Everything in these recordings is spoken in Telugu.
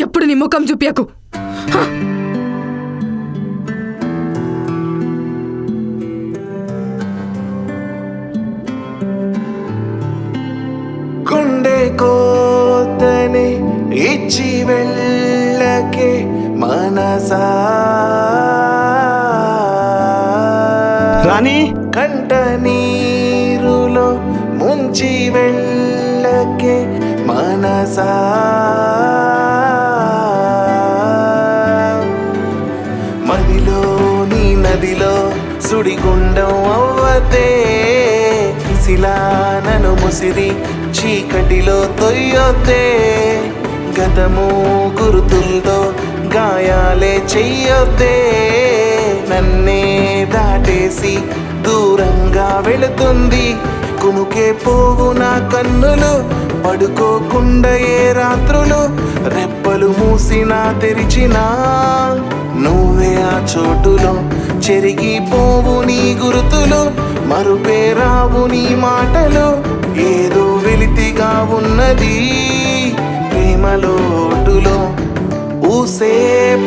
ఇంకెప్పుడు నీ ముఖం చూపించకు గుండె కోతని ఇచ్చి వెళ్ళకే మనసా. రాణి? కంట నీరులో ముంచి వెళ్ళకే మనసా. సుడిగుండం అవ్వతే శిలానను ముసిరి చీకటిలో తొయ్యొతే గతము గురుతులతో గాయాలే చెయ్యొతే నన్నే దాటేసి దూరంగా వెళుతుంది. కునుకే పోవు నా కన్నులు పడుకోకుండా ఏ రాత్రులు రెప్పలు మూసినా తెరిచినా. నువ్వే ఆ చోటులో చెరిగిపోవు నీ గురుతులు మరుపేరావు నీ మాటలు. ఏదో వెలితిగా ఉన్నది ప్రేమలోటులో ఊసే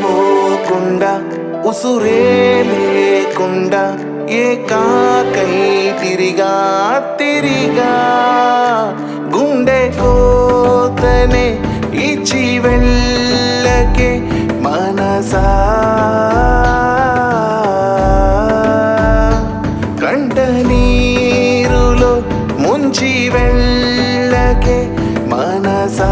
పోకుండా ఉసురే లేకుండా ఏకాకై తిరిగా తిరిగా. గుండె కోతనే ఇచ్చి వెళ్ళకే మనసా కంట నీరులో ముంచి వెళ్ళకే మనసా